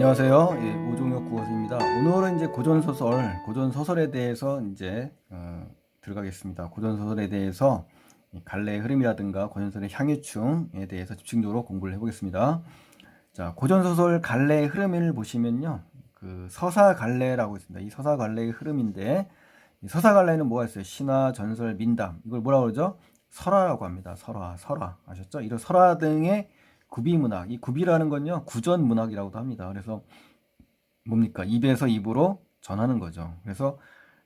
안녕하세요. 예, 오종혁 국어사입니다. 오늘은 이제 고전 소설, 고전 소설에 대해서 이제 어, 들어가겠습니다. 고전 소설에 대해서 이 갈래의 흐름이라든가 고전 소설의 향유충에 대해서 집중적으로 공부를 해보겠습니다. 자, 고전 소설 갈래의 흐름을 보시면요, 그 서사 갈래라고 있습니다. 이 서사 갈래의 흐름인데 이 서사 갈래는 뭐가 있어요? 신화, 전설, 민담 이걸 뭐라고 그러죠? 설화라고 합니다. 설화, 설화 아셨죠? 이런 설화 등의 구비 문학. 이 구비라는 건요, 구전 문학이라고도 합니다. 그래서 뭡니까? 입에서 입으로 전하는 거죠. 그래서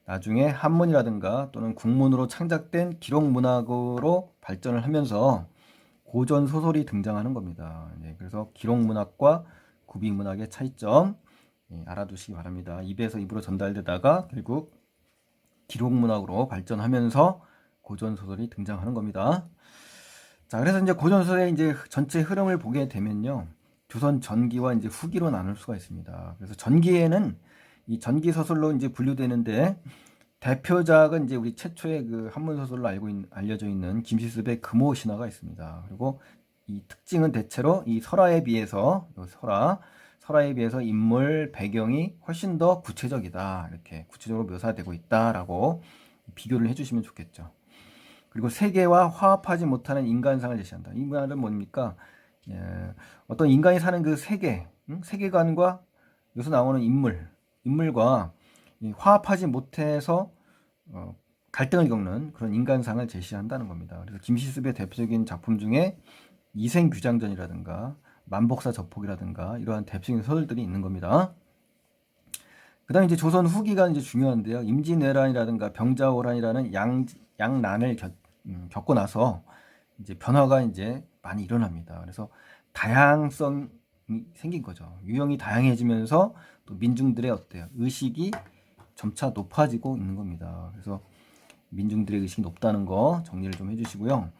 나중에 한문이라든가 또는 국문으로 창작된 기록 문학으로 발전을 하면서 고전 소설이 등장하는 겁니다. 네, 그래서 기록 문학과 구비 문학의 차이점 예, 알아두시기 바랍니다. 입에서 입으로 전달되다가 결국 기록 문학으로 발전하면서 고전 소설이 등장하는 겁니다. 자, 그래서 이제 고전소설의 이제 전체 흐름을 보게 되면요. 조선 전기와 이제 후기로 나눌 수가 있습니다. 그래서 전기에는 이 전기 소설로 이제 분류되는데 대표작은 이제 우리 최초의 그 한문 소설로 알고 있, 알려져 있는 김시습의 금호 신화가 있습니다. 그리고 이 특징은 대체로 이 설화에 비해서 요 설화 설화에 비해서 인물 배경이 훨씬 더 구체적이다 이렇게 구체적으로 묘사되고 있다라고 비교를 해주시면 좋겠죠. 그리고 세계와 화합하지 못하는 인간상을 제시한다. 이 말은 뭡니까? 예, 어떤 인간이 사는 그 세계, 응? 세계관과 여기서 나오는 인물, 인물과 화합하지 못해서 어, 갈등을 겪는 그런 인간상을 제시한다는 겁니다. 그래서 김시습의 대표적인 작품 중에 이생규장전이라든가 만복사 접폭이라든가 이러한 대표적인 소설들이 있는 겁니다. 그 다음에 이제 조선 후기가 이제 중요한데요. 임진왜란이라든가 병자호란이라는 양, 양난을 겪, 음, 겪고 나서 이제 변화가 이제 많이 일어납니다. 그래서 다양성이 생긴 거죠. 유형이 다양해지면서 또 민중들의 어때요? 의식이 점차 높아지고 있는 겁니다. 그래서 민중들의 의식이 높다는 거 정리를 좀 해주시고요.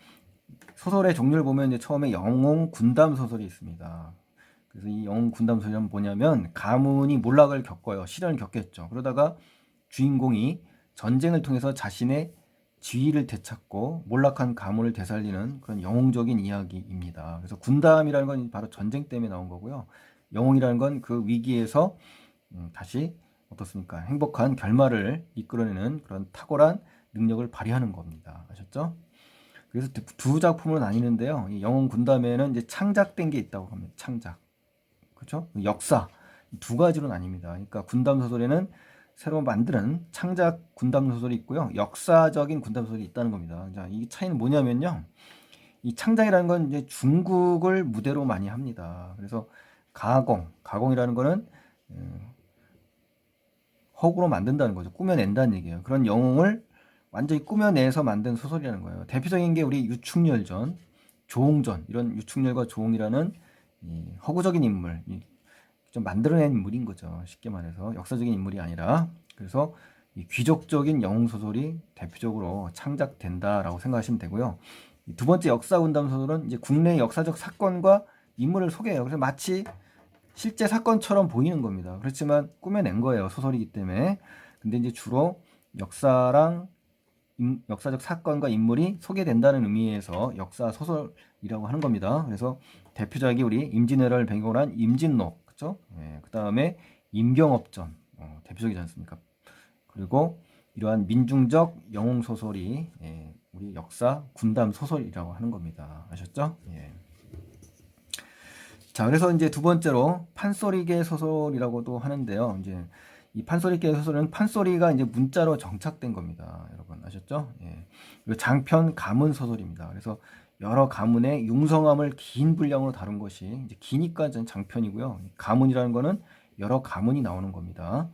소설의 종류를 보면 이제 처음에 영웅 군담 소설이 있습니다. 그래서 이 영웅 군담 소설은 뭐냐면 가문이 몰락을 겪어요. 시련을 겪겠죠. 그러다가 주인공이 전쟁을 통해서 자신의 지위를 되찾고 몰락한 가문을 되살리는 그런 영웅적인 이야기입니다. 그래서 군담이라는 건 바로 전쟁 때문에 나온 거고요. 영웅이라는 건 그 위기에서 음, 다시 어떻습니까? 행복한 결말을 이끌어내는 그런 탁월한 능력을 발휘하는 겁니다. 아셨죠? 그래서 두 작품으로 나뉘는데요. 이 영웅 군담에는 이제 창작된 게 있다고 합니다. 창작. 그렇죠? 역사 두 가지로 나뉩니다. 그러니까 군담 소설에는 새로 만드는 창작 군담 소설이 있고요. 역사적인 군담 소설이 있다는 겁니다. 자, 이 차이는 뭐냐면요. 이 창작이라는 건 이제 중국을 무대로 많이 합니다. 그래서 가공, 가공이라는 거는 음, 허구로 만든다는 거죠. 꾸며낸다는 얘기예요. 그런 영웅을 완전히 꾸며내서 만든 소설이라는 거예요. 대표적인 게 우리 유충열전, 조홍전 이런 유충열과 조홍이라는 허구적인 인물, 좀 만들어낸 인물인 거죠. 쉽게 말해서 역사적인 인물이 아니라 그래서 귀족적인 영웅 소설이 대표적으로 창작된다라고 생각하시면 되고요. 두 번째 역사 군담 소설은 이제 국내 역사적 사건과 인물을 소개해요. 그래서 마치 실제 사건처럼 보이는 겁니다. 그렇지만 꾸며낸 거예요. 소설이기 때문에. 근데 이제 주로 역사랑 인, 역사적 사건과 인물이 소개된다는 의미에서 역사 소설이라고 하는 겁니다. 그래서 대표작이 우리 임진왜란을 배경으로 한 임진록, 그죠? 예, 그 다음에 임경업전, 어, 대표적이지 않습니까? 그리고 이러한 민중적 영웅 소설이 예, 우리 역사 군담 소설이라고 하는 겁니다. 아셨죠? 예. 자, 그래서 이제 두 번째로 판소리계 소설이라고도 하는데요. 이제 이 판소리계 소설은 판소리가 이제 문자로 정착된 겁니다. 여러분 아셨죠? 예. 장편 가문 소설입니다. 그래서 여러 가문의 융성함을 긴 분량으로 다룬 것이 이제 기니까 전 장편이고요. 가문이라는 거는 여러 가문이 나오는 겁니다.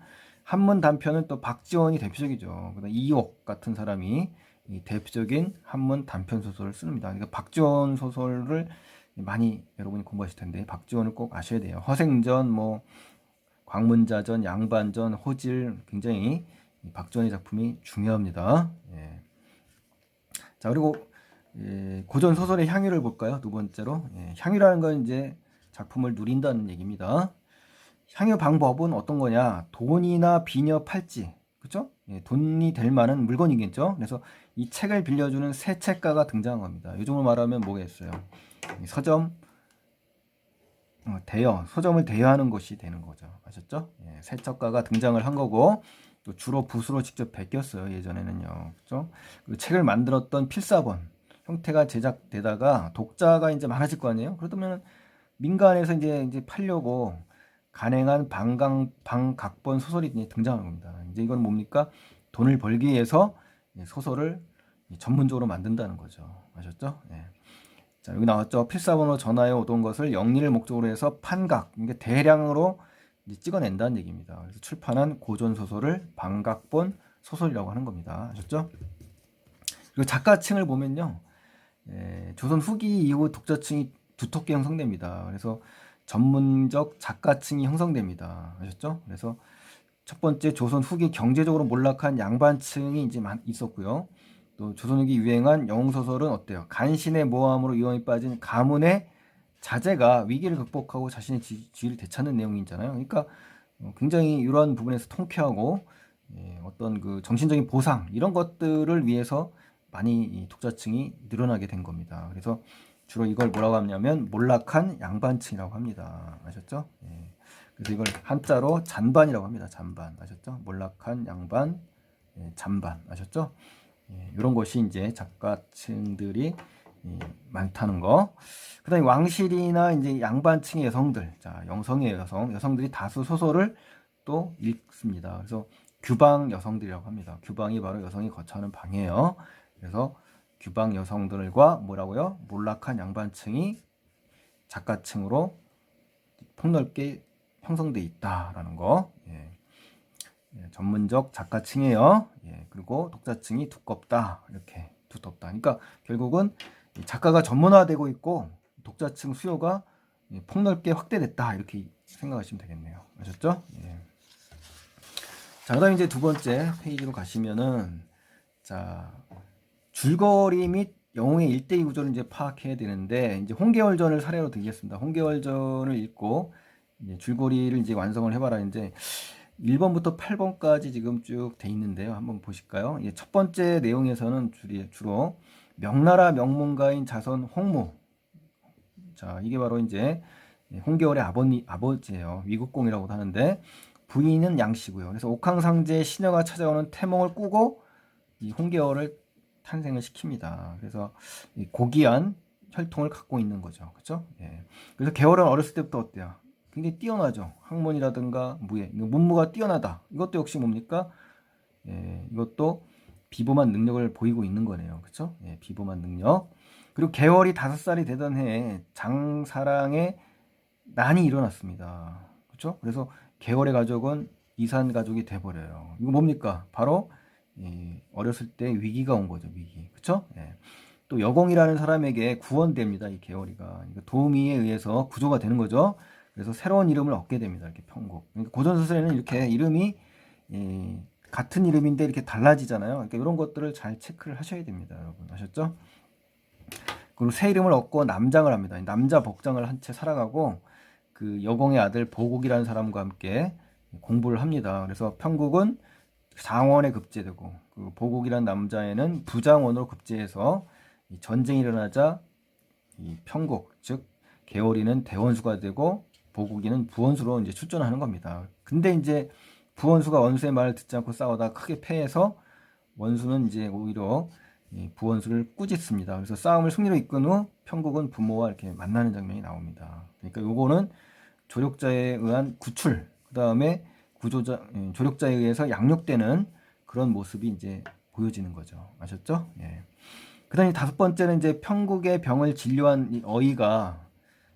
한문 단편은 또 박지원이 대표적이죠. 이옥 같은 사람이 이 대표적인 한문 단편 소설을 씁니다. 그러니까 박지원 소설을 많이 여러분이 공부하실 텐데 박지원을 꼭 아셔야 돼요. 허생전, 뭐 광문자전, 양반전, 호질 굉장히 박지원의 작품이 중요합니다. 예. 자 그리고 예, 고전 소설의 향유를 볼까요? 두 번째로 예, 향유라는 건 이제 작품을 누린다는 얘기입니다. 향유 방법은 어떤 거냐? 돈이나 비녀, 팔찌, 그렇죠? 예, 돈이 될 만한 물건이겠죠. 그래서 이 책을 빌려주는 새 책가가 등장한 겁니다. 요즘으로 말하면 뭐겠어요? 서점, 어, 대여, 소점을 대여하는 것이 되는 거죠. 아셨죠? 예, 세척가가 등장을 한 거고 또 주로 붓으로 직접 베꼈어요. 예전에는요. 그죠? 그 책을 만들었던 필사본 형태가 제작되다가 독자가 이제 많아질 거 아니에요? 그러면 민간에서 이제 이제 팔려고 간행한 방강 방각본 소설이 등장하는 겁니다. 이제 이건 뭡니까? 돈을 벌기 위해서 소설을 전문적으로 만든다는 거죠. 아셨죠? 예. 자, 여기 나왔죠. 필사본으로 전하여 오던 것을 영리를 목적으로 해서 판각, 이게 대량으로 찍어낸다는 얘기입니다. 그래서 출판한 고전 소설을 방각본 소설이라고 하는 겁니다. 아셨죠? 그리고 작가층을 보면요. 예, 조선 후기 이후 독자층이 두텁게 형성됩니다. 그래서 전문적 작가층이 형성됩니다. 아셨죠? 그래서 첫 번째 조선 후기 경제적으로 몰락한 양반층이 이제 많- 있었고요. 또 조선 후기 유행한 영웅 소설은 어때요? 간신의 모함으로 위험에 빠진 가문의 자제가 위기를 극복하고 자신의 지, 지위를 되찾는 내용이잖아요. 그러니까 어, 굉장히 이런 부분에서 통쾌하고 예, 어떤 그 정신적인 보상 이런 것들을 위해서 많이 이 독자층이 늘어나게 된 겁니다. 그래서 주로 이걸 뭐라고 하냐면 몰락한 양반층이라고 합니다. 아셨죠? 예. 그래서 이걸 한자로 잔반이라고 합니다. 잔반 아셨죠? 몰락한 양반, 예, 잔반 아셨죠? 예, 이런 것이 이제 작가층들이 예, 많다는 거. 그다음에 왕실이나 이제 양반층의 여성들, 자 영성의 여성, 여성들이 다수 소설을 또 읽습니다. 그래서 규방 여성들이라고 합니다. 규방이 바로 여성이 거처하는 방이에요. 그래서 규방 여성들과 뭐라고요? 몰락한 양반층이 작가층으로 폭넓게 형성돼 있다라는 거. 예. 예, 전문적 작가층이에요. 예, 그리고 독자층이 두껍다. 이렇게 두텁다. 그러니까 결국은 이 작가가 전문화되고 있고 독자층 수요가 예, 폭넓게 확대됐다. 이렇게 생각하시면 되겠네요. 아셨죠? 예. 자, 그다음 이제 두 번째 페이지로 가시면은 자 줄거리 및 영웅의 일대기 구조를 이제 파악해야 되는데 이제 홍계월전을 사례로 들겠습니다. 홍계월전을 읽고 이제 줄거리를 이제 완성을 해봐라. 이제 1번부터 8번까지 지금 쭉 돼 있는데요. 한번 보실까요? 예, 첫 번째 내용에서는 주로 명나라 명문가인 자선 홍무. 자, 이게 바로 이제 홍계월의 아버니, 아버지예요. 위국공이라고도 하는데 부인은 양씨고요. 그래서 옥황상제의 시녀가 찾아오는 태몽을 꾸고 이 홍계월을 탄생을 시킵니다. 그래서 이 고귀한 혈통을 갖고 있는 거죠. 그렇죠? 예. 그래서 계월은 어렸을 때부터 어때요? 굉장히 뛰어나죠. 학문이라든가 무예, 문무가 뛰어나다. 이것도 역시 뭡니까? 예, 이것도 비범한 능력을 보이고 있는 거네요. 그렇죠? 예, 비범한 능력. 그리고 개월이 다섯 살이 되던 해에 장사랑의 난이 일어났습니다. 그렇죠? 그래서 개월의 가족은 이산 가족이 돼버려요. 이거 뭡니까? 바로 예, 어렸을 때 위기가 온 거죠. 위기. 그렇죠? 예. 또 여공이라는 사람에게 구원됩니다. 이 개월이가 그러니까 도우미에 의해서 구조가 되는 거죠. 그래서 새로운 이름을 얻게 됩니다. 이렇게 편곡. 그러니까 고전 소설에는 이렇게 이름이 예, 같은 이름인데 이렇게 달라지잖아요. 그러니까 이런 것들을 잘 체크를 하셔야 됩니다, 여러분. 아셨죠? 그리고 새 이름을 얻고 남장을 합니다. 남자 복장을 한 채 살아가고 그 여공의 아들 보국이라는 사람과 함께 공부를 합니다. 그래서 편국은 상원에 급제되고 그 보국이라는 남자애는 부장원으로 급제해서 이 전쟁이 일어나자 이 편국 즉 개월이는 대원수가 되고 보국이는 부원수로 이제 출전하는 겁니다. 근데 이제 부원수가 원수의 말을 듣지 않고 싸우다 크게 패해서 원수는 이제 오히려 이 부원수를 꾸짖습니다. 그래서 싸움을 승리로 이끈 후 편국은 부모와 이렇게 만나는 장면이 나옵니다. 그러니까 요거는 조력자에 의한 구출, 그 다음에 구조자, 예, 조력자에 의해서 양육되는 그런 모습이 이제 보여지는 거죠. 아셨죠? 예. 그 다음에 다섯 번째는 이제 편국의 병을 진료한 이 어이가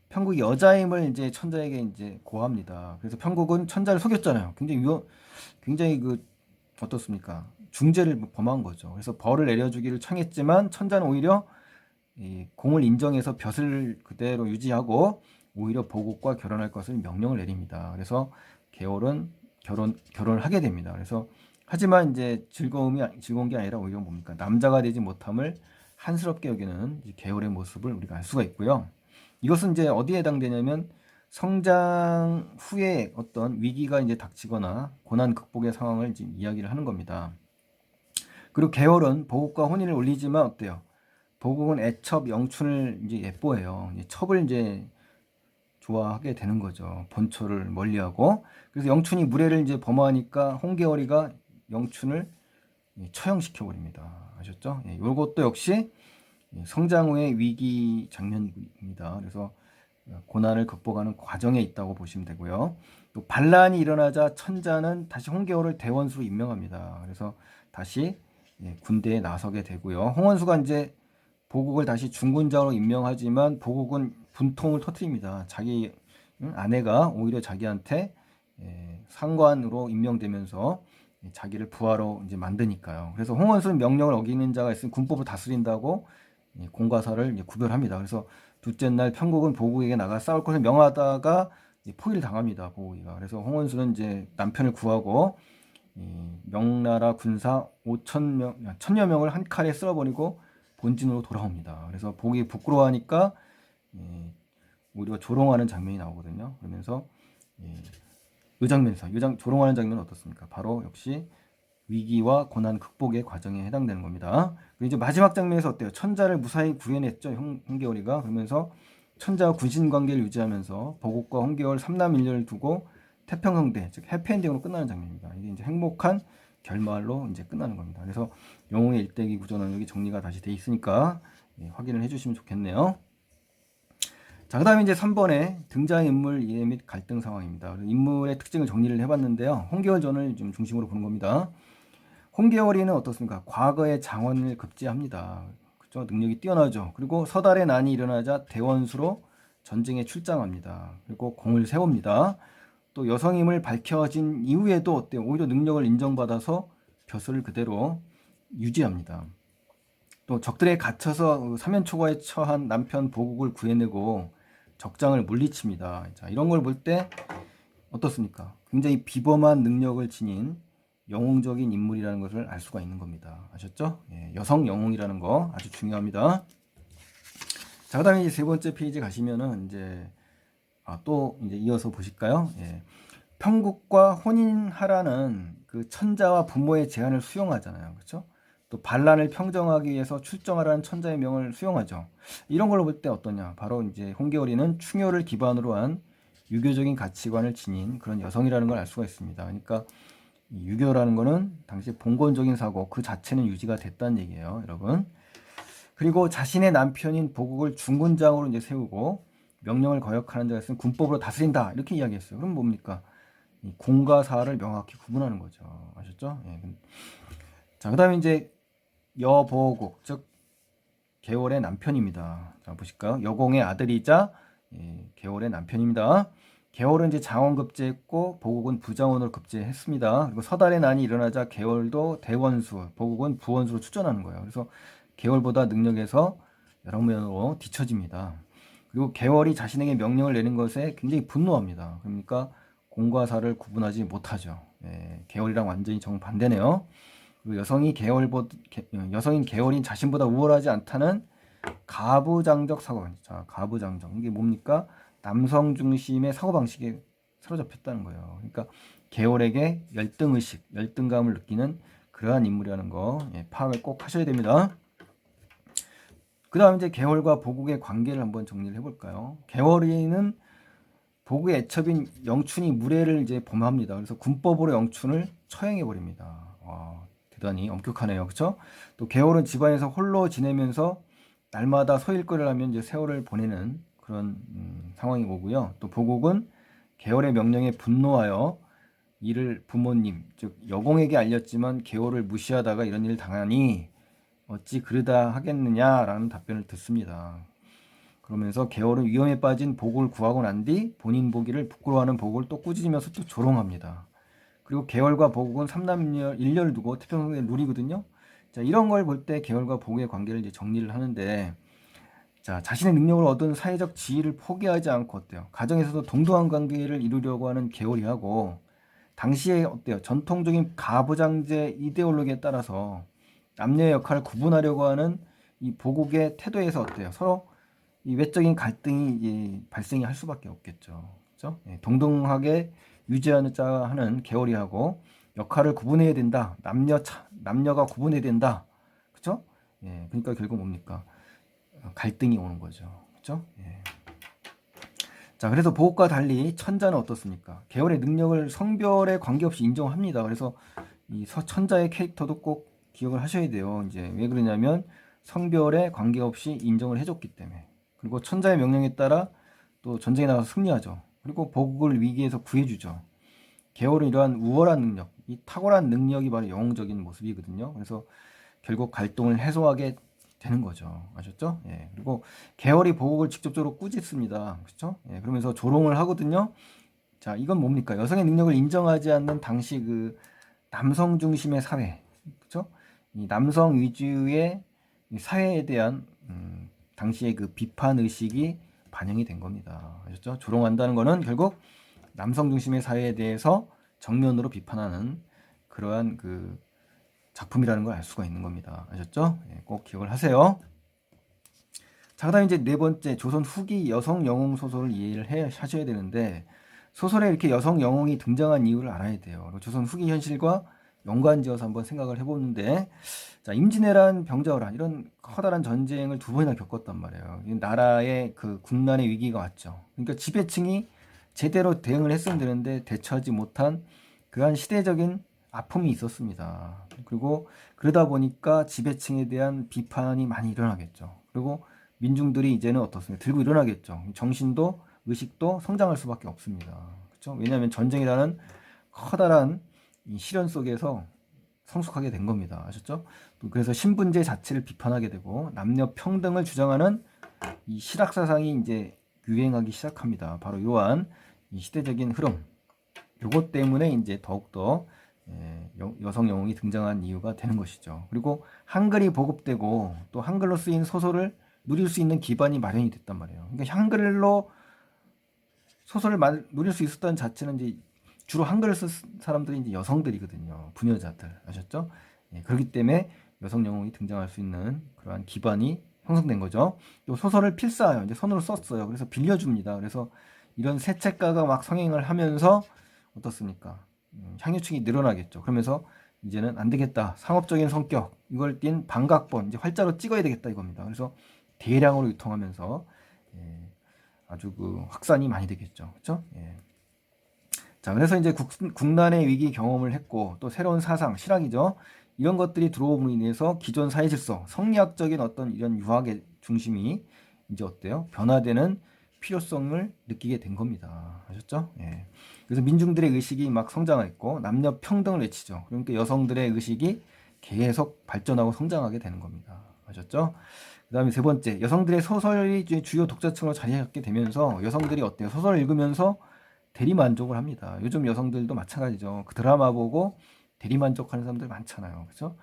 편국이 여자임을 이제 천자에게 이제 고합니다. 그래서 편국은 천자를 속였잖아요. 굉장히 위험, 굉장히 그 어떻습니까? 중죄를 범한 거죠. 그래서 벌을 내려주기를 청했지만 천자는 오히려 이 공을 인정해서 벼슬을 그대로 유지하고 오히려 보국과 결혼할 것을 명령을 내립니다. 그래서 개월은 결혼 결혼을 하게 됩니다. 그래서 하지만 이제 즐거움이 아- 즐거운 게 아니라 오히려 뭡니까 남자가 되지 못함을 한스럽게 여기는 이 개월의 모습을 우리가 알 수가 있고요. 이것은 이제 어디에 해당되냐면 성장 후에 어떤 위기가 이제 닥치거나 고난 극복의 상황을 지금 이야기를 하는 겁니다. 그리고 개월은 보국과 혼인을 올리지만 어때요? 보국은 애첩 영춘을 이제 예뻐해요. 첩을 이제 좋아하게 되는 거죠. 본초를 멀리하고 그래서 영춘이 무례를 이제 범하니까 홍계월이가 영춘을 예, 처형시켜 버립니다. 아셨죠? 예, 이것도 역시 예, 성장 후의 위기 장면입니다. 그래서 고난을 극복하는 과정에 있다고 보시면 되고요. 또 반란이 일어나자 천자는 다시 홍계호를 대원수로 임명합니다. 그래서 다시 예, 군대에 나서게 되고요. 홍원수가 이제 보국을 다시 중군장으로 임명하지만 보국은 분통을 터뜨립니다. 자기 아내가 오히려 자기한테 예, 상관으로 임명되면서 자기를 부하로 이제 만드니까요. 그래서 홍원수는 명령을 어기는 자가 있으면 군법을 다스린다고 공과사를 구별합니다. 그래서 둘째 날 편국은 보국에게 나가 싸울 것을 명하다가 포위를 당합니다. 보국이가. 그래서 홍원수는 이제 남편을 구하고 명나라 군사 5천 명, 천여 명을 한 칼에 쓸어버리고 본진으로 돌아옵니다. 그래서 보국이 부끄러워하니까 우리가 조롱하는 장면이 나오거든요. 그러면서 이 장면에서 이 장, 조롱하는 장면은 어떻습니까? 바로 역시 위기와 고난 극복의 과정에 해당되는 겁니다. 이제 마지막 장면에서 어때요? 천자를 무사히 구해냈죠, 홍, 홍계월이가. 그러면서 천자와 군신 관계를 유지하면서 보국과 홍계월 삼남 일녀를 두고 태평성대, 즉 해피엔딩으로 끝나는 장면입니다. 이게 이제 행복한 결말로 이제 끝나는 겁니다. 그래서 영웅의 일대기 구조는 여기 정리가 다시 돼 있으니까 예, 확인을 해주시면 좋겠네요. 자, 그 다음에 이제 3번에 등장인물 이해 및 갈등 상황입니다. 인물의 특징을 정리를 해봤는데요. 홍계월 전을 좀 중심으로 보는 겁니다. 홍계월이는 어떻습니까? 과거의 장원을 급제합니다. 그죠? 능력이 뛰어나죠. 그리고 서달의 난이 일어나자 대원수로 전쟁에 출장합니다. 그리고 공을 세웁니다. 또 여성임을 밝혀진 이후에도 어때요? 오히려 능력을 인정받아서 벼슬을 그대로 유지합니다. 또 적들에 갇혀서 사면초가에 처한 남편 보국을 구해내고 적장을 물리칩니다. 자, 이런 걸 볼 때 어떻습니까? 굉장히 비범한 능력을 지닌 영웅적인 인물이라는 것을 알 수가 있는 겁니다. 아셨죠? 예, 여성 영웅이라는 거 아주 중요합니다. 자, 그 다음에 이제 세 번째 페이지 가시면은 이제 아, 또 이제 이어서 보실까요? 예. 평국과 혼인하라는 그 천자와 부모의 제안을 수용하잖아요. 그렇죠? 또 반란을 평정하기 위해서 출정하라는 천자의 명을 수용하죠. 이런 걸로 볼 때 어떠냐? 바로 이제 홍계월이는 충효를 기반으로 한 유교적인 가치관을 지닌 그런 여성이라는 걸 알 수가 있습니다. 그러니까 유교라는 거는 당시 봉건적인 사고 그 자체는 유지가 됐다는 얘기예요, 여러분. 그리고 자신의 남편인 보국을 중군장으로 이제 세우고 명령을 거역하는 자가 있으면 군법으로 다스린다 이렇게 이야기했어요. 그럼 뭡니까? 공과 사를 명확히 구분하는 거죠. 아셨죠? 예. 자, 그다음에 이제 여보국 즉 개월의 남편입니다. 자 보실까요? 여공의 아들이자 예, 개월의 남편입니다. 개월은 이제 장원 급제했고 보국은 부장원으로 급제했습니다. 그리고 서달의 난이 일어나자 개월도 대원수, 보국은 부원수로 추천하는 거예요. 그래서 개월보다 능력에서 여러 면으로 뒤처집니다. 그리고 개월이 자신에게 명령을 내는 것에 굉장히 분노합니다. 그러니까 공과 사를 구분하지 못하죠. 예, 개월이랑 완전히 정반대네요. 여성이 개월보 여성인 개월인 자신보다 우월하지 않다는 가부장적 사고. 자, 가부장적 이게 뭡니까? 남성 중심의 사고방식에 사로잡혔다는 거예요. 그러니까 계월에게 열등 의식, 열등감을 느끼는 그러한 인물이라는 거 예, 파악을 꼭 하셔야 됩니다. 그 다음 이제 개월과 보국의 관계를 한번 정리를 해볼까요? 개월이는 보국의 애첩인 영춘이 무례를 이제 범합니다. 그래서 군법으로 영춘을 처형해 버립니다. 대단히 엄격하네요, 그렇죠? 또 개월은 집안에서 홀로 지내면서 날마다 소일거리를 하면 이제 세월을 보내는 그런 음, 상황이 오고요. 또 보국은 계월의 명령에 분노하여 이를 부모님 즉 여공에게 알렸지만 계월을 무시하다가 이런 일을 당하니 어찌 그러다 하겠느냐라는 답변을 듣습니다. 그러면서 계월은 위험에 빠진 복을 구하고 난 뒤 본인 보기를 부끄러워하는 복을 또 꾸짖으면서 또 조롱합니다. 그리고 계월과 복은 삼남일 일녀를 두고 태평성의 룰이거든요. 자 이런 걸 볼 때 계월과 복의 관계를 이제 정리를 하는데 자, 자신의 능력을 얻은 사회적 지위를 포기하지 않고 어때요? 가정에서도 동등한 관계를 이루려고 하는 계월이하고 당시에 어때요? 전통적인 가부장제 이데올로기에 따라서 남녀의 역할을 구분하려고 하는 이 보국의 태도에서 어때요? 서로 이 외적인 갈등이 발생이 할 수밖에 없겠죠. 그렇죠? 예, 동등하게 유지하는 자 하는 계월이하고 역할을 구분해야 된다. 남녀 차, 남녀가 구분해야 된다. 그렇죠? 예, 그러니까 결국 뭡니까? 갈등이 오는 거죠. 그렇죠? 예. 자, 그래서 보옥과 달리 천자는 어떻습니까? 계열의 능력을 성별에 관계없이 인정합니다. 그래서 이 서- 천자의 캐릭터도 꼭 기억을 하셔야 돼요. 이제 왜 그러냐면 성별에 관계없이 인정을 해줬기 때문에. 그리고 천자의 명령에 따라 또 전쟁에 나가서 승리하죠. 그리고 보국을 위기에서 구해주죠. 계열은 이러한 우월한 능력, 이 탁월한 능력이 바로 영웅적인 모습이거든요. 그래서 결국 갈등을 해소하게 되는 거죠. 아셨죠? 예. 그리고 계열이 보국을 직접적으로 꾸짖습니다. 그렇죠? 예. 그러면서 조롱을 하거든요. 자, 이건 뭡니까? 여성의 능력을 인정하지 않는 당시 그 남성 중심의 사회. 그렇죠? 이 남성 위주의 이 사회에 대한 음, 당시의 그 비판 의식이 반영이 된 겁니다. 아셨죠? 조롱한다는 거는 결국 남성 중심의 사회에 대해서 정면으로 비판하는 그러한 그 작품이라는 걸 알 수가 있는 겁니다. 아셨죠? 예, 꼭 기억을 하세요. 자, 그다음 이제 네 번째 조선 후기 여성 영웅 소설을 이해를 해 하셔야 되는데 소설에 이렇게 여성 영웅이 등장한 이유를 알아야 돼요. 조선 후기 현실과 연관지어서 한번 생각을 해보는데 자 임진왜란 병자호란 이런 커다란 전쟁을 두 번이나 겪었단 말이에요. 이 나라의 그 국난의 위기가 왔죠. 그러니까 지배층이 제대로 대응을 했으면 되는데 대처하지 못한 그러한 시대적인 아픔이 있었습니다. 그리고 그러다 보니까 지배층에 대한 비판이 많이 일어나겠죠. 그리고 민중들이 이제는 어떻습니까? 들고 일어나겠죠. 정신도 의식도 성장할 수밖에 없습니다. 그렇죠? 왜냐하면 전쟁이라는 커다란 이 시련 속에서 성숙하게 된 겁니다. 아셨죠? 또 그래서 신분제 자체를 비판하게 되고 남녀 평등을 주장하는 이 실학 사상이 이제 유행하기 시작합니다. 바로 이러한 이 시대적인 흐름. 요것 때문에 이제 더욱더 예, 여- 여성 영웅이 등장한 이유가 되는 것이죠. 그리고 한글이 보급되고 또 한글로 쓰인 소설을 누릴 수 있는 기반이 마련이 됐단 말이에요. 그러니까 한글로 소설을 마- 누릴 수 있었다는 자체는 이제 주로 한글을 쓴 사람들이 이제 여성들이거든요. 부녀자들 아셨죠? 예, 그렇기 때문에 여성 영웅이 등장할 수 있는 그러한 기반이 형성된 거죠. 또 소설을 필사해요. 이제 손으로 썼어요. 그래서 빌려줍니다. 그래서 이런 새 책가가 막 성행을 하면서 어떻습니까? 음, 향유층이 늘어나겠죠. 그러면서 이제는 안 되겠다. 상업적인 성격 이걸 띈 반각본 이제 활자로 찍어야 되겠다 이겁니다. 그래서 대량으로 유통하면서 예, 아주 그 확산이 많이 되겠죠. 그렇죠? 예. 자, 그래서 이제 국, 국난의 위기 경험을 했고 또 새로운 사상, 실학이죠. 이런 것들이 들어옴으로 인해서 기존 사회 질서, 성리학적인 어떤 이런 유학의 중심이 이제 어때요? 변화되는 필요성을 느끼게 된 겁니다. 아셨죠? 예. 그래서 민중들의 의식이 막 성장했고 남녀 평등을 외치죠. 그러니까 여성들의 의식이 계속 발전하고 성장하게 되는 겁니다. 아셨죠? 그다음에 세 번째, 여성들의 소설이 주요 독자층으로 자리 잡게 되면서 여성들이 어때요? 소설을 읽으면서 대리 만족을 합니다. 요즘 여성들도 마찬가지죠. 그 드라마 보고 대리 만족하는 사람들 많잖아요. 그렇죠?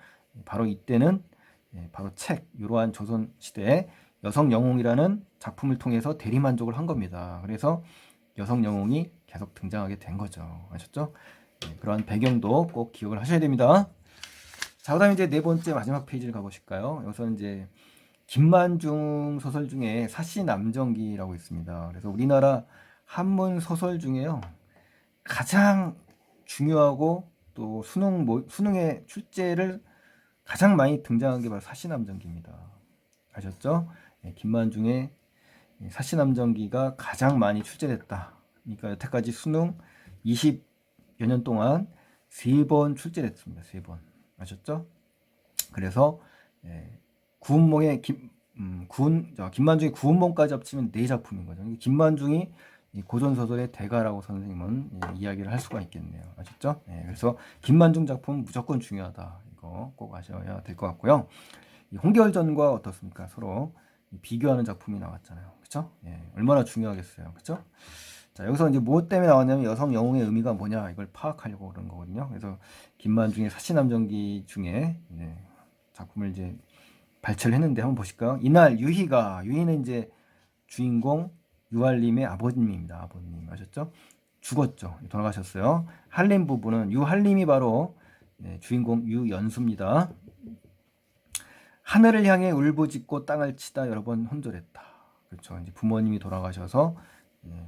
바로 이때는 예, 바로 책 이러한 조선 시대에 여성 영웅이라는 작품을 통해서 대리 만족을 한 겁니다. 그래서 여성 영웅이 계속 등장하게 된 거죠. 아셨죠? 예, 그러한 배경도 꼭 기억을 하셔야 됩니다. 자, 그다음에 이제 네 번째 마지막 페이지를 가보실까요? 여기서는 이제 김만중 소설 중에 사시 남정기라고 있습니다. 그래서 우리나라 한문 소설 중에요 가장 중요하고 또 수능 모, 수능의 출제를 가장 많이 등장한 게 바로 사시남정기입니다. 아셨죠? 예, 김만중의 이 사시남정기가 가장 많이 출제됐다. 그러니까 여태까지 수능 20여 년 동안 세 번 출제됐습니다. 세 번. 아셨죠? 그래서 예, 구운몽의 김, 음, 구운, 저, 김만중의 구운몽까지 합치면 네 작품인 거죠. 이게 김만중이 이 고전 소설의 대가라고 선생님은 예, 이야기를 할 수가 있겠네요. 아셨죠? 예, 그래서 김만중 작품 무조건 중요하다. 이거 꼭 아셔야 될 것 같고요. 이 홍계월전과 어떻습니까? 서로 이 비교하는 작품이 나왔잖아요. 그렇죠? 예, 얼마나 중요하겠어요. 그렇죠? 자, 여기서 이제 무엇 때문에 나왔냐면 여성 영웅의 의미가 뭐냐 이걸 파악하려고 그런 거거든요. 그래서 김만중의 사시남정기 중에 예, 작품을 이제 발췌를 했는데 한번 보실까요? 이날 유희가 유희는 이제 주인공 유할림의 아버님입니다. 아버님 아셨죠? 죽었죠. 돌아가셨어요. 할림 부부는 유할림이 바로 네, 주인공 유연수입니다. 하늘을 향해 울부짖고 땅을 치다 여러 번 혼절했다. 그렇죠. 이제 부모님이 돌아가셔서 예,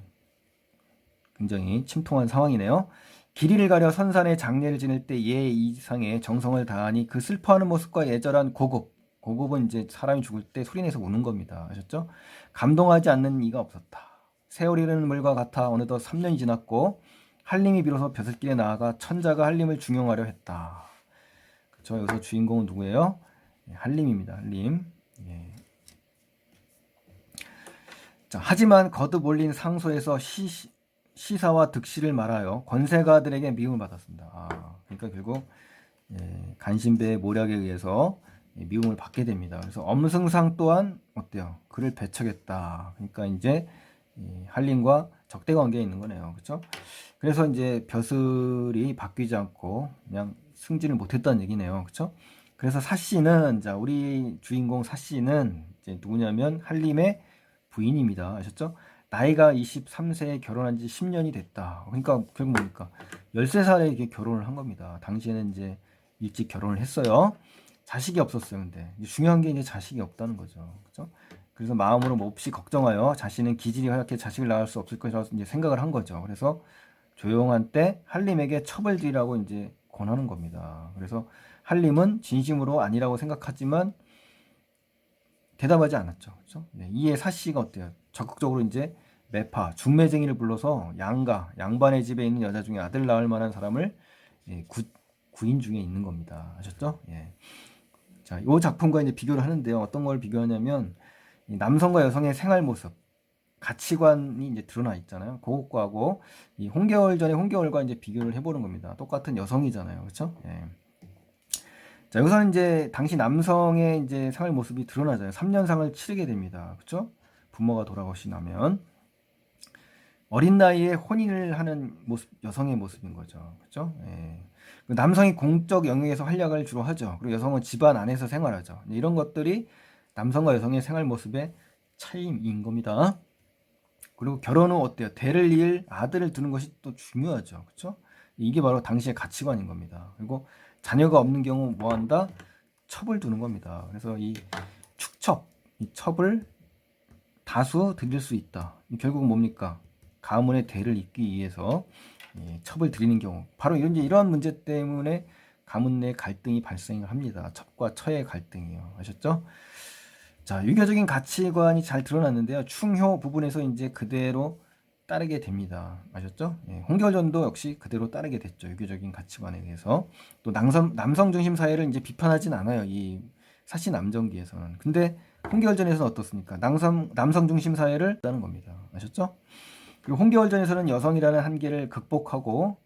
굉장히 침통한 상황이네요. 길이를 가려 선산에 장례를 지낼 때 예 이상의 정성을 다하니 그 슬퍼하는 모습과 애절한 고급 고급은 이제 사람이 죽을 때 소리내서 우는 겁니다. 아셨죠? 감동하지 않는 이가 없었다. 세월이는 물과 같아 어느덧 3년이 지났고 한림이 비로소 벼슬길에 나아가 천자가 한림을 중용하려 했다. 그렇죠. 여기서 주인공은 누구예요? 예, 한림입니다. 한림. 예. 자, 하지만 거듭 올린 상소에서 시, 시사와 득실을 말하여 권세가들에게 미움을 받았습니다. 아, 그러니까 결국 예, 간신배의 모략에 의해서 예, 미움을 받게 됩니다. 그래서 엄승상 또한 어때요? 그를 배척했다. 그러니까 이제 이 한림과 적대 관계에 있는 거네요. 그렇죠? 그래서 이제 벼슬이 바뀌지 않고 그냥 승진을 못했다는 얘기네요. 그렇죠? 그래서 사씨는 자 우리 주인공 사씨는 이제 누구냐면 한림의 부인입니다. 아셨죠? 나이가 23세에 결혼한 지 10년이 됐다. 그러니까 결국 뭡니까? 13살에 이렇게 결혼을 한 겁니다. 당시에는 이제 일찍 결혼을 했어요. 자식이 없었어요. 근데 중요한 게 이제 자식이 없다는 거죠. 그렇죠? 그래서 마음으로 몹시 걱정하여 자신은 기질이 허약해 자식을 낳을 수 없을 것이라고 이제 생각을 한 거죠. 그래서 조용한 때 한림에게 첩을 드리라고 이제 권하는 겁니다. 그래서 한림은 진심으로 아니라고 생각하지만 대답하지 않았죠. 그렇죠? 네, 이에 사씨가 어때요? 적극적으로 이제 매파, 중매쟁이를 불러서 양가, 양반의 집에 있는 여자 중에 아들 낳을 만한 사람을 예, 구, 구인 중에 있는 겁니다. 아셨죠? 예. 자, 이 작품과 이제 비교를 하는데요. 어떤 걸 비교하냐면 남성과 여성의 생활 모습, 가치관이 이제 드러나 있잖아요. 그것과고 이 홍겨울 전에 홍겨울과 이제 비교를 해보는 겁니다. 똑같은 여성이잖아요, 그렇죠? 예. 자 여기서는 이제 당시 남성의 이제 생활 모습이 드러나잖아요. 3년상을 치르게 됩니다, 그렇죠? 부모가 돌아가시 나면 어린 나이에 혼인을 하는 모습, 여성의 모습인 거죠, 그렇죠? 예. 그 남성이 공적 영역에서 활약을 주로 하죠. 그리고 여성은 집안 안에서 생활하죠. 이런 것들이 남성과 여성의 생활 모습의 차이인 겁니다. 그리고 결혼 후 어때요? 대를 이을 아들을 두는 것이 또 중요하죠. 그렇죠? 이게 바로 당시의 가치관인 겁니다. 그리고 자녀가 없는 경우 뭐 한다? 첩을 두는 겁니다. 그래서 이 축첩, 이 첩을 다수 드릴 수 있다. 결국은 뭡니까? 가문의 대를 잇기 위해서 첩을 드리는 경우 바로 이런 이러한 문제 때문에 가문 내 갈등이 발생을 합니다. 첩과 처의 갈등이요. 아셨죠? 자, 유교적인 가치관이 잘 드러났는데요. 충효 부분에서 이제 그대로 따르게 됩니다. 아셨죠? 예, 홍결전도 역시 그대로 따르게 됐죠. 유교적인 가치관에 대해서. 또 남성, 남성 중심 사회를 이제 비판하진 않아요. 이 사시 남정기에서는. 근데 홍계월전에서는 어떻습니까? 남성, 남성 중심 사회를 따는 겁니다. 아셨죠? 그리고 홍계월전에서는 여성이라는 한계를 극복하고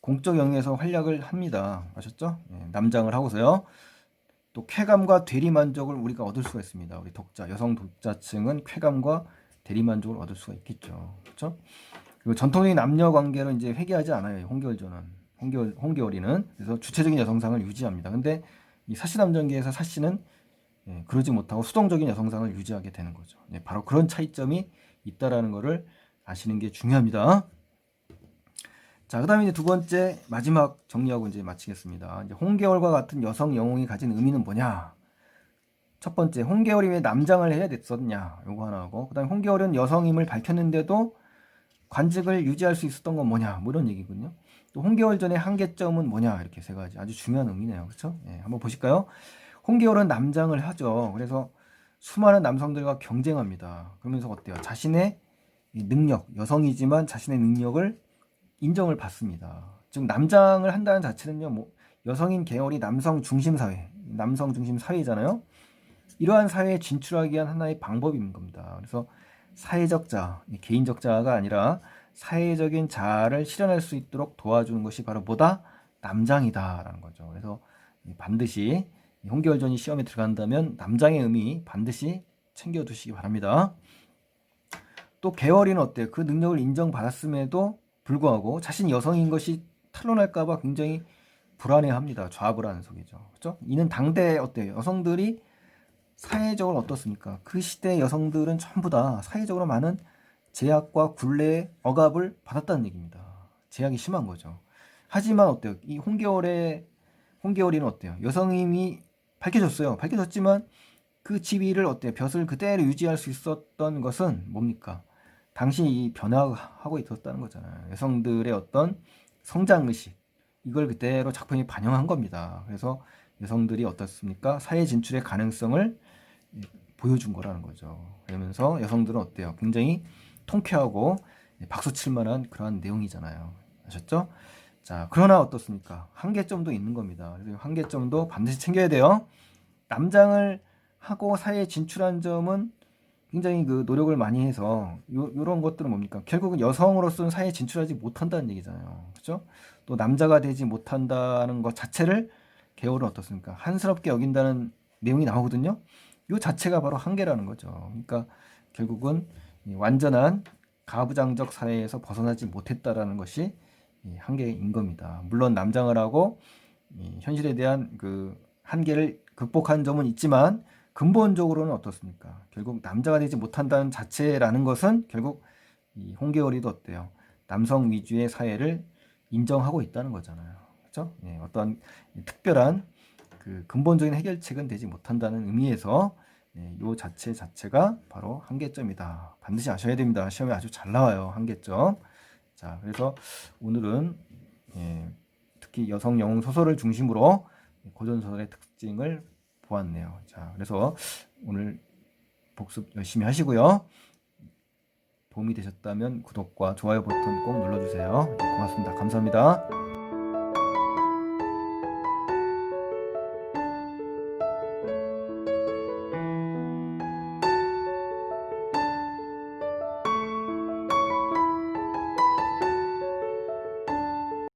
공적 영역에서 활약을 합니다. 아셨죠? 예, 남장을 하고서요. 또 쾌감과 대리만족을 우리가 얻을 수가 있습니다. 우리 독자, 여성 독자층은 쾌감과 대리만족을 얻을 수가 있겠죠. 그렇죠? 그리고 전통적인 남녀 관계를 이제 회개하지 않아요. 홍겨울전은. 홍겨울, 홍겨울이는. 그래서 주체적인 여성상을 유지합니다. 근데 이 사시남전기에서 사시는 예, 그러지 못하고 수동적인 여성상을 유지하게 되는 거죠. 예, 바로 그런 차이점이 있다라는 것을 아시는 게 중요합니다. 자, 그 다음에 이제 두 번째, 마지막 정리하고 이제 마치겠습니다. 이제 홍계월과 같은 여성 영웅이 가진 의미는 뭐냐? 첫 번째, 홍계월이 왜 남장을 해야 됐었냐? 요거 하나 하고, 그 다음에 홍계월은 여성임을 밝혔는데도 관직을 유지할 수 있었던 건 뭐냐? 뭐 이런 얘기군요. 또 홍계월 전의 한계점은 뭐냐? 이렇게 세 가지. 아주 중요한 의미네요. 그렇죠? 예, 한번 보실까요? 홍계월은 남장을 하죠. 그래서 수많은 남성들과 경쟁합니다. 그러면서 어때요? 자신의 능력, 여성이지만 자신의 능력을 인정을 받습니다. 즉 남장을 한다는 자체는요, 뭐 여성인 계열이 남성 중심 사회, 남성 중심 사회잖아요. 이러한 사회에 진출하기 위한 하나의 방법인 겁니다. 그래서 사회적 자, 개인적 자가 아니라 사회적인 자아를 실현할 수 있도록 도와주는 것이 바로 뭐다? 남장이다라는 거죠. 그래서 반드시 홍계월전이 시험에 들어간다면 남장의 의미 반드시 챙겨두시기 바랍니다. 또 계열이는 어때요? 그 능력을 인정받았음에도 불구하고 자신이 여성인 것이 탄론할까봐 굉장히 불안해합니다. 좌불안 속이죠. 그렇죠? 이는 당대 어때요? 여성들이 사회적으로 어떻습니까? 그 시대 여성들은 전부 다 사회적으로 많은 제약과 굴레, 억압을 받았다는 얘기입니다. 제약이 심한 거죠. 하지만 어때요? 이 홍겨울의 홍겨울이는 어때요? 여성임이 밝혀졌어요. 밝혀졌지만 그 지위를 어때요? 벼슬 그대로 유지할 수 있었던 것은 뭡니까? 당시 이 변화하고 있었다는 거잖아요. 여성들의 어떤 성장 의식 이걸 그대로 작품이 반영한 겁니다. 그래서 여성들이 어떻습니까? 사회 진출의 가능성을 보여준 거라는 거죠. 그러면서 여성들은 어때요? 굉장히 통쾌하고 박수 칠 만한 그러한 내용이잖아요. 아셨죠? 자, 그러나 어떻습니까? 한계점도 있는 겁니다. 그래서 한계점도 반드시 챙겨야 돼요. 남장을 하고 사회에 진출한 점은 굉장히 그 노력을 많이 해서 요, 요런 것들은 뭡니까? 결국은 여성으로서는 사회에 진출하지 못한다는 얘기잖아요. 그죠? 또 남자가 되지 못한다는 것 자체를 개월은 어떻습니까? 한스럽게 여긴다는 내용이 나오거든요. 요 자체가 바로 한계라는 거죠. 그러니까 결국은 이 완전한 가부장적 사회에서 벗어나지 못했다라는 것이 이 한계인 겁니다. 물론 남장을 하고 이 현실에 대한 그 한계를 극복한 점은 있지만 근본적으로는 어떻습니까? 결국 남자가 되지 못한다는 자체라는 것은 결국 이 홍계월이도 어때요? 남성 위주의 사회를 인정하고 있다는 거잖아요. 그렇죠? 예, 어떤 특별한 그 근본적인 해결책은 되지 못한다는 의미에서 예, 요 자체 자체가 바로 한계점이다. 반드시 아셔야 됩니다. 시험에 아주 잘 나와요. 한계점. 자, 그래서 오늘은 예, 특히 여성 영웅 소설을 중심으로 고전 소설의 특징을 보았네요. 자, 그래서 오늘 복습 열심히 하시고요. 도움이 되셨다면 구독과 좋아요 버튼 꼭 눌러주세요. 네, 고맙습니다. 감사합니다.